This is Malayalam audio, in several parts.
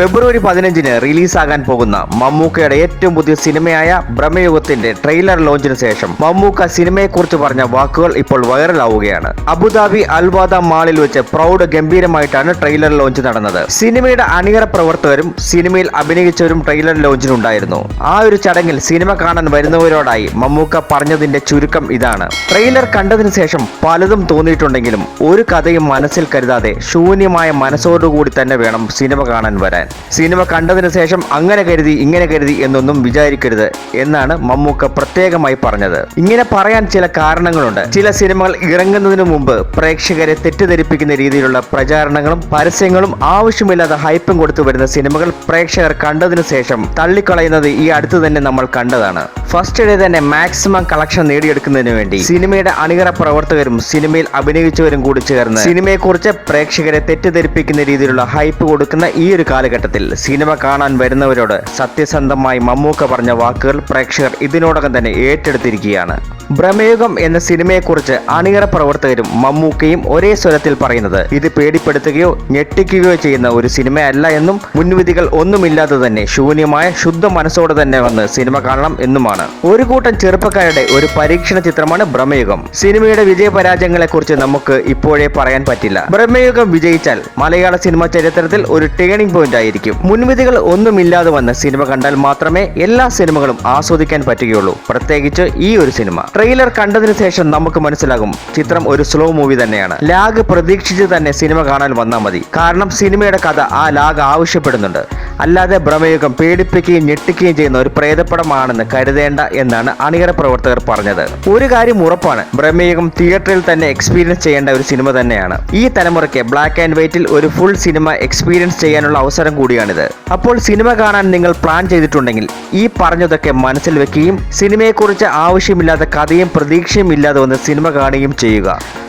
ഫെബ്രുവരി പതിനഞ്ചിന് റിലീസാകാൻ പോകുന്ന മമ്മൂക്കയുടെ ഏറ്റവും പുതിയ സിനിമയായ ഭ്രമയുഗത്തിന്റെ ട്രെയിലർ ലോഞ്ചിന് ശേഷം മമ്മൂക്ക സിനിമയെക്കുറിച്ച് പറഞ്ഞ വാക്കുകൾ ഇപ്പോൾ വൈറലാവുകയാണ്. അബുദാബി അൽവാദ മാളിൽ വെച്ച് പ്രൗഡ് ഗംഭീരമായിട്ടാണ് ട്രെയിലർ ലോഞ്ച് നടന്നത്. സിനിമയുടെ അണിയറ പ്രവർത്തകരും സിനിമയിൽ അഭിനയിച്ചവരും ട്രെയിലർ ലോഞ്ചിനുണ്ടായിരുന്നു. ആ ഒരു ചടങ്ങിൽ സിനിമ കാണാൻ വരുന്നവരോടായി മമ്മൂക്ക പറഞ്ഞതിന്റെ ചുരുക്കം ഇതാണ്. ട്രെയിലർ കണ്ടതിന് ശേഷം പലതും തോന്നിയിട്ടുണ്ടെങ്കിലും ഒരു കഥയും മനസ്സിൽ കരുതാതെ ശൂന്യമായ മനസ്സോടുകൂടി തന്നെ വേണം സിനിമ കാണാൻ വരാൻ. സിനിമ കണ്ടതിന് ശേഷം അങ്ങനെ കരുതി ഇങ്ങനെ കരുതി എന്നൊന്നും വിചാരിക്കരുത് എന്നാണ് മമ്മൂക്ക പ്രത്യേകമായി പറഞ്ഞത്. ഇങ്ങനെ പറയാൻ ചില കാരണങ്ങളുണ്ട്. ചില സിനിമകൾ ഇറങ്ങുന്നതിന് മുമ്പ് പ്രേക്ഷകരെ തെറ്റിദ്ധരിപ്പിക്കുന്ന രീതിയിലുള്ള പ്രചാരണങ്ങളും പരസ്യങ്ങളും ആവശ്യമില്ലാതെ ഹൈപ്പും കൊടുത്തു വരുന്ന സിനിമകൾ പ്രേക്ഷകർ കണ്ടതിനു ശേഷം തള്ളിക്കളയുന്നത് ഈ അടുത്ത് തന്നെ നമ്മൾ കണ്ടതാണ്. ഫസ്റ്റ് ഡേ തന്നെ മാക്സിമം കളക്ഷൻ നേടിയെടുക്കുന്നതിന് വേണ്ടി സിനിമയുടെ അണിയറ പ്രവർത്തകരും സിനിമയിൽ അഭിനയിച്ചവരും കൂടി ചേർന്ന് സിനിമയെക്കുറിച്ച് പ്രേക്ഷകരെ തെറ്റിദ്ധരിപ്പിക്കുന്ന രീതിയിലുള്ള ഹൈപ്പ് കൊടുക്കുന്ന ഈ ഒരു കാലഘട്ടത്തിൽ സിനിമ കാണാൻ വരുന്നവരോട് സത്യസന്ധമായി മമ്മൂക്ക പറഞ്ഞ വാക്കുകൾ പ്രേക്ഷകർ ഇതിനോടകം തന്നെ ഏറ്റെടുത്തിരിക്കുകയാണ്. ഭ്രമയുഗം എന്ന സിനിമയെക്കുറിച്ച് അണിയറ പ്രവർത്തകരും മമ്മൂക്കയും ഒരേ സ്വരത്തിൽ പറയുന്നത്. ഇത് പേടിപ്പെടുത്തുകയോ ഞെട്ടിക്കുകയോ ചെയ്യുന്ന ഒരു സിനിമയല്ല എന്നും മുൻവിധികൾ ഒന്നുമില്ലാതെ തന്നെ ശൂന്യമായ ശുദ്ധ മനസ്സോടെ തന്നെ വന്ന് സിനിമ കാണണം എന്നുമാണ്. ഒരു കൂട്ടം ചെറുപ്പക്കാരുടെ ഒരു പരീക്ഷണ ചിത്രമാണ് ഭ്രമയുഗം. സിനിമയുടെ വിജയപരാജയങ്ങളെ കുറിച്ച് നമുക്ക് ഇപ്പോഴേ പറയാൻ പറ്റില്ല. ഭ്രമയുഗം വിജയിച്ചാൽ മലയാള സിനിമ ചരിത്രത്തിൽ ഒരു ടേണിംഗ് പോയിന്റ് ആയിരിക്കും. മുൻവിധികൾ ഒന്നുമില്ലാതെ വന്ന് സിനിമ കണ്ടാൽ മാത്രമേ എല്ലാ സിനിമകളും ആസ്വദിക്കാൻ പറ്റുകയുള്ളൂ. പ്രത്യേകിച്ച് ഈ ഒരു സിനിമ. ട്രെയിലർ കണ്ടതിന് ശേഷം നമുക്ക് മനസ്സിലാകും. ചിത്രം ഒരു സ്ലോ മൂവി തന്നെയാണ്. ലാഗ് പ്രതീക്ഷിച്ച് തന്നെ സിനിമ കാണാൻ വന്നാൽ മതി. കാരണം സിനിമയുടെ കഥ ആ ലാഗ് ആവശ്യപ്പെടുന്നുണ്ട്. അല്ലാതെ ഭ്രമയുഗം പേടിപ്പിക്കുകയും ഞെട്ടിക്കുകയും ചെയ്യുന്ന ഒരു പ്രേതപ്പടമാണെന്ന് കരുതേണ്ട എന്നാണ് അണിയറ പ്രവർത്തകർ പറഞ്ഞത്. ഒരു കാര്യം ഉറപ്പാണ് ഭ്രമയുഗം തിയേറ്ററിൽ തന്നെ എക്സ്പീരിയൻസ് ചെയ്യേണ്ട ഒരു സിനിമ തന്നെയാണ്. ഈ തലമുറയ്ക്ക് ബ്ലാക്ക് ആൻഡ് വൈറ്റിൽ ഒരു ഫുൾ സിനിമ എക്സ്പീരിയൻസ് ചെയ്യാനുള്ള അവസരം കൂടിയാണിത്. അപ്പോൾ സിനിമ കാണാൻ നിങ്ങൾ പ്ലാൻ ചെയ്തിട്ടുണ്ടെങ്കിൽ ഈ പറഞ്ഞതൊക്കെ മനസ്സിൽ വെക്കുകയും സിനിമയെക്കുറിച്ച് ആവശ്യമില്ലാത്ത കഥയും പ്രതീക്ഷയും ഇല്ലാതെ വന്ന് സിനിമ കാണുകയും ചെയ്യുക.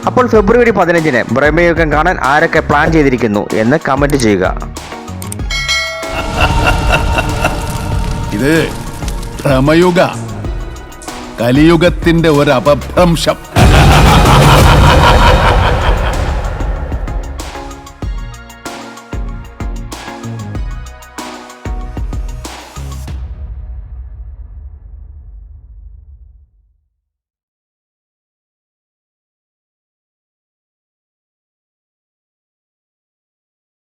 അപ്പോൾ ഫെബ്രുവരി പതിനഞ്ചിന് ഭ്രമയുഗം കാണാൻ ആരൊക്കെ പ്ലാൻ ചെയ്തിരിക്കുന്നു എന്ന് കമന്റ് ചെയ്യുക. ഇത് ഭ്രമയുഗ കലിയുഗത്തിന്റെ ഒരു അപഭ്രംശം.